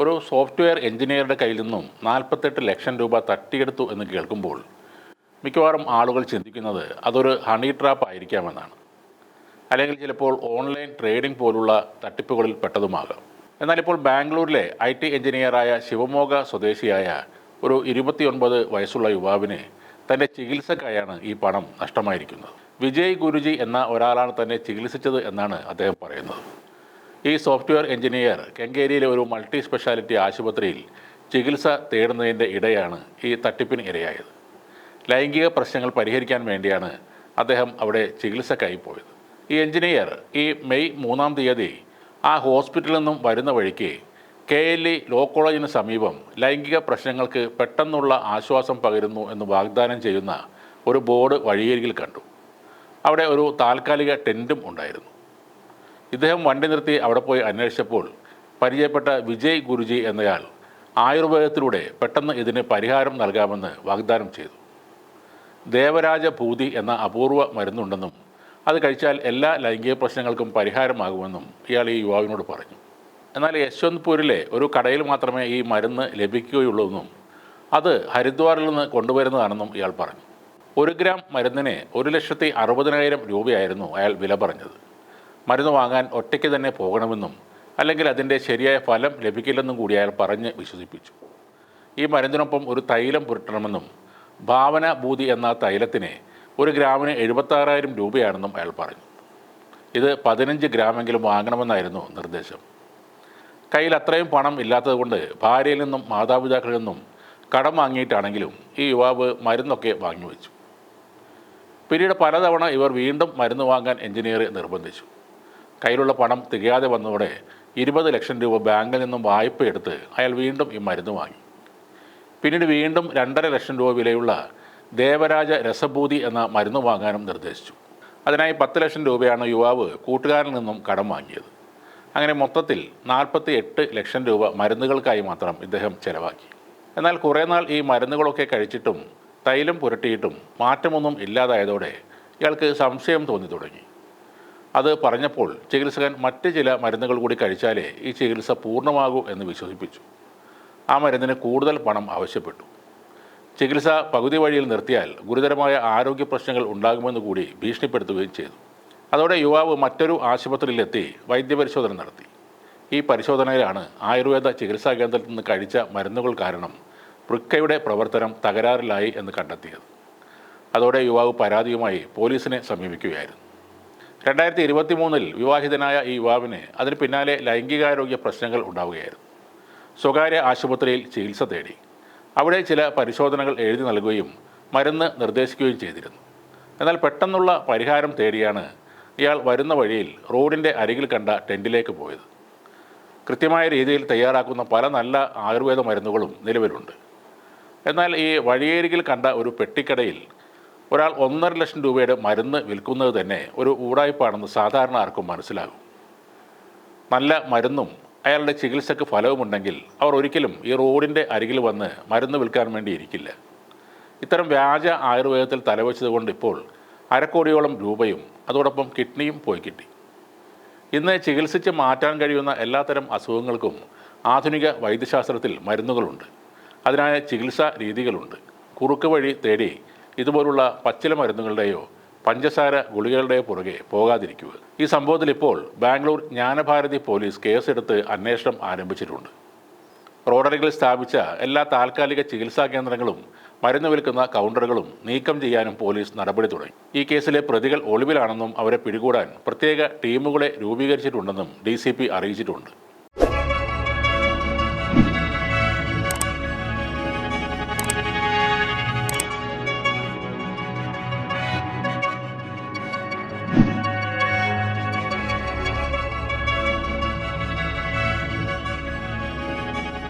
ഒരു സോഫ്റ്റ്വെയർ എഞ്ചിനീയറുടെ കയ്യിൽ നിന്നും നാൽപ്പത്തെട്ട് ലക്ഷം രൂപ തട്ടിയെടുത്തു എന്ന് കേൾക്കുമ്പോൾ മിക്കവാറും ആളുകൾ ചിന്തിക്കുന്നത് അതൊരു ഹണി ട്രാപ്പ് ആയിരിക്കാമെന്നാണ്. അല്ലെങ്കിൽ ചിലപ്പോൾ ഓൺലൈൻ ട്രേഡിംഗ് പോലുള്ള തട്ടിപ്പുകളിൽ പെട്ടതുമാകാം. എന്നാൽ ഇപ്പോൾ ബാംഗ്ലൂരിലെ ഐ ടി എഞ്ചിനീയറായ ശിവമോഗ സ്വദേശിയായ ഒരു ഇരുപത്തിയൊൻപത് വയസ്സുള്ള യുവാവിന് തന്റെ ചികിത്സക്കായാണ് ഈ പണം നഷ്ടമായിരിക്കുന്നത്. വിജയ് ഗുരുജി എന്ന ഒരാളാണ് തന്നെ ചികിത്സിച്ചത് എന്നാണ് അദ്ദേഹം പറയുന്നത്. ഈ സോഫ്റ്റ്വെയർ എഞ്ചിനീയർ കെങ്കേരിയിലെ ഒരു മൾട്ടി സ്പെഷ്യാലിറ്റി ആശുപത്രിയിൽ ചികിത്സ തേടുന്നതിന്റെ ഇടയാണ് ഈ തട്ടിപ്പിന് ഇരയായത്. ലൈംഗിക പ്രശ്നങ്ങൾ പരിഹരിക്കാൻ വേണ്ടിയാണ് അദ്ദേഹം അവിടെ ചികിത്സക്കായി പോയത്. ഈ എഞ്ചിനീയർ ഈ മെയ് മൂന്നാം തീയതി ആ ഹോസ്പിറ്റലിൽ നിന്നും വരുന്ന വഴിക്ക് കെ എൽ ഇ ലോ കോളേജിന് സമീപം ലൈംഗിക പ്രശ്നങ്ങൾക്ക് പെട്ടെന്നുള്ള ആശ്വാസം പകരുന്നു എന്ന് വാഗ്ദാനം ചെയ്യുന്ന ഒരു ബോർഡ് വഴിയരികിൽ കണ്ടു. അവിടെ ഒരു താൽക്കാലിക ടെന്റും ഉണ്ടായിരുന്നു. ഇദ്ദേഹം വണ്ടി നിർത്തി അവിടെ പോയി അന്വേഷിച്ചപ്പോൾ പരിചയപ്പെട്ട വിജയ് ഗുരുജി എന്നയാൾ ആയുർവേദത്തിലൂടെ പെട്ടെന്ന് ഇതിന് പരിഹാരം നൽകാമെന്ന് വാഗ്ദാനം ചെയ്തു. ദേവരാജ ഭൂതി എന്ന അപൂർവ മരുന്നുണ്ടെന്നും അത് കഴിച്ചാൽ എല്ലാ ലൈംഗിക പ്രശ്നങ്ങൾക്കും പരിഹാരമാകുമെന്നും ഇയാൾ ഈ യുവാവിനോട് പറഞ്ഞു. എന്നാൽ യശ്വന്ത്പൂരിലെ ഒരു കടയിൽ മാത്രമേ ഈ മരുന്ന് ലഭിക്കുകയുള്ളൂവെന്നും അത് ഹരിദ്വാറിൽ നിന്ന് കൊണ്ടുവരുന്നതാണെന്നും ഇയാൾ പറഞ്ഞു. ഒരു ഗ്രാം മരുന്നിന് ഒരു ലക്ഷത്തി അറുപതിനായിരം രൂപയായിരുന്നു അയാൾ വില പറഞ്ഞത്. മരുന്ന് വാങ്ങാൻ ഒറ്റയ്ക്ക് തന്നെ പോകണമെന്നും അല്ലെങ്കിൽ അതിന്റെ ശരിയായ ഫലം ലഭിക്കില്ലെന്നും കൂടി അയാൾ പറഞ്ഞ് വിശ്വസിപ്പിച്ചു. ഈ മരുന്നിനൊപ്പം ഒരു തൈലം പുരട്ടണമെന്നും ഭാവന ഭൂതി എന്ന തൈലത്തിന് ഒരു ഗ്രാമിന് എഴുപത്താറായിരം രൂപയാണെന്നും അയാൾ പറഞ്ഞു. ഇത് പതിനഞ്ച് ഗ്രാമെങ്കിലും വാങ്ങണമെന്നായിരുന്നു നിർദ്ദേശം. കയ്യിൽ അത്രയും പണം ഇല്ലാത്തതുകൊണ്ട് ഭാര്യയിൽ നിന്നും മാതാപിതാക്കളിൽ നിന്നും കടം വാങ്ങിയിട്ടാണെങ്കിലും ഈ യുവാവ് മരുന്നൊക്കെ വാങ്ങിവെച്ചു. പിന്നീട് പലതവണ ഇവർ വീണ്ടും മരുന്ന് വാങ്ങാൻ എഞ്ചിനീയറെ നിർബന്ധിച്ചു. കയ്യിലുള്ള പണം തികയാതെ വന്നതോടെ ഇരുപത് ലക്ഷം രൂപ ബാങ്കിൽ നിന്നും വായ്പ എടുത്ത് അയാൾ വീണ്ടും ഈ മരുന്ന് വാങ്ങി. പിന്നീട് വീണ്ടും രണ്ടര ലക്ഷം രൂപ വിലയുള്ള ദേവരാജ രസഭൂതി എന്ന മരുന്ന് വാങ്ങാനും നിർദ്ദേശിച്ചു. അതിനായി പത്ത് ലക്ഷം രൂപയാണ് യുവാവ് കൂട്ടുകാരിൽ നിന്നും കടം വാങ്ങിയത്. അങ്ങനെ മൊത്തത്തിൽ നാൽപ്പത്തി എട്ട് ലക്ഷം രൂപ മരുന്നുകൾക്കായി മാത്രം ഇദ്ദേഹം ചെലവാക്കി. എന്നാൽ കുറേ നാൾ ഈ മരുന്നുകളൊക്കെ കഴിച്ചിട്ടും തൈലം പുരട്ടിയിട്ടും മാറ്റമൊന്നും ഇല്ലാതായതോടെ ഇയാൾക്ക് സംശയം തോന്നി തുടങ്ങി. അത് പറഞ്ഞപ്പോൾ ചികിത്സകൻ മറ്റ് ചില മരുന്നുകൾ കൂടി കഴിച്ചാലേ ഈ ചികിത്സ പൂർണമാകൂ എന്ന് വിശ്വസിപ്പിച്ചു. ആ മരുന്നിന് കൂടുതൽ പണം ആവശ്യപ്പെട്ടു. ചികിത്സ പകുതി വഴിയിൽ നിർത്തിയാൽ ഗുരുതരമായ ആരോഗ്യ പ്രശ്നങ്ങൾ ഉണ്ടാകുമെന്ന് കൂടി ഭീഷണിപ്പെടുത്തുകയും ചെയ്തു. അതോടെ യുവാവ് മറ്റൊരു ആശുപത്രിയിലെത്തി വൈദ്യപരിശോധന നടത്തി. ഈ പരിശോധനയിലാണ് ആയുർവേദ ചികിത്സാ കേന്ദ്രത്തിൽ നിന്ന് കഴിച്ച മരുന്നുകൾ കാരണം വൃക്കയുടെ പ്രവർത്തനം തകരാറിലായി എന്ന് കണ്ടെത്തിയത്. അതോടെ യുവാവ് പരാതിയുമായി പോലീസിനെ സമീപിക്കുകയായിരുന്നു. രണ്ടായിരത്തി ഇരുപത്തി മൂന്നിൽ വിവാഹിതനായ ഈ യുവാവിന് അതിന് പിന്നാലെ ലൈംഗികാരോഗ്യ പ്രശ്നങ്ങൾ ഉണ്ടാവുകയായിരുന്നു. സ്വകാര്യ ആശുപത്രിയിൽ ചികിത്സ തേടി. അവിടെ ചില പരിശോധനകൾ എഴുതി നൽകുകയും മരുന്ന് നിർദ്ദേശിക്കുകയും ചെയ്തിരുന്നു. എന്നാൽ പെട്ടെന്നുള്ള പരിഹാരം തേടിയാണ് ഇയാൾ വരുന്ന വഴിയിൽ റോഡിന്റെ അരികിൽ കണ്ട ടെന്റിലേക്ക് പോയത്. കൃത്യമായ രീതിയിൽ തയ്യാറാക്കുന്ന പല നല്ല ആയുർവേദ മരുന്നുകളും നിലവിലുണ്ട്. എന്നാൽ ഈ വഴിയരികിൽ കണ്ട ഒരു പെട്ടിക്കടയിൽ ഒരാൾ ഒന്നര ലക്ഷം രൂപയുടെ മരുന്ന് വിൽക്കുന്നത് തന്നെ ഒരു ഊടായ്പാണെന്ന് സാധാരണ ആർക്കും മനസ്സിലാകും. നല്ല മരുന്നും അയാളുടെ ചികിത്സയ്ക്ക് ഫലവുമുണ്ടെങ്കിൽ അവർ ഒരിക്കലും ഈ റോഡിന്റെ അരികിൽ വന്ന് മരുന്ന് വിൽക്കാൻ വേണ്ടി ഇരിക്കില്ല. ഇത്തരം വ്യാജ ആയുർവേദത്തിൽ തലവെച്ചതുകൊണ്ട് ഇപ്പോൾ അരക്കോടിയോളം രൂപയും അതോടൊപ്പം കിഡ്നിയും പോയി കിട്ടി. ഇന്ന് ചികിത്സിച്ച് മാറ്റാൻ കഴിയുന്ന എല്ലാത്തരം അസുഖങ്ങൾക്കും ആധുനിക വൈദ്യശാസ്ത്രത്തിൽ മരുന്നുകളുണ്ട്. അതിനായ ചികിത്സാ രീതികളുണ്ട്. കുറുക്ക് വഴി തേടി ഇതുപോലുള്ള പച്ചില മരുന്നുകളുടെയോ പഞ്ചസാര ഗുളികകളുടെയോ പുറകെ പോകാതിരിക്കുക. ഈ സംഭവത്തിൽ ഇപ്പോൾ ബാംഗ്ലൂർ ജ്ഞാനഭാരതി പോലീസ് കേസെടുത്ത് അന്വേഷണം ആരംഭിച്ചിട്ടുണ്ട്. റോഡരികിൽ സ്ഥാപിച്ച എല്ലാ താൽക്കാലിക ചികിത്സാ കേന്ദ്രങ്ങളും മരുന്ന് വിൽക്കുന്ന കൗണ്ടറുകളും നീക്കം ചെയ്യാനും പോലീസ് നടപടി തുടങ്ങി. ഈ കേസിലെ പ്രതികൾ ഒളിവിലാണെന്നും അവരെ പിടികൂടാൻ പ്രത്യേക ടീമുകളെ രൂപീകരിച്ചിട്ടുണ്ടെന്നും ഡി അറിയിച്ചിട്ടുണ്ട്.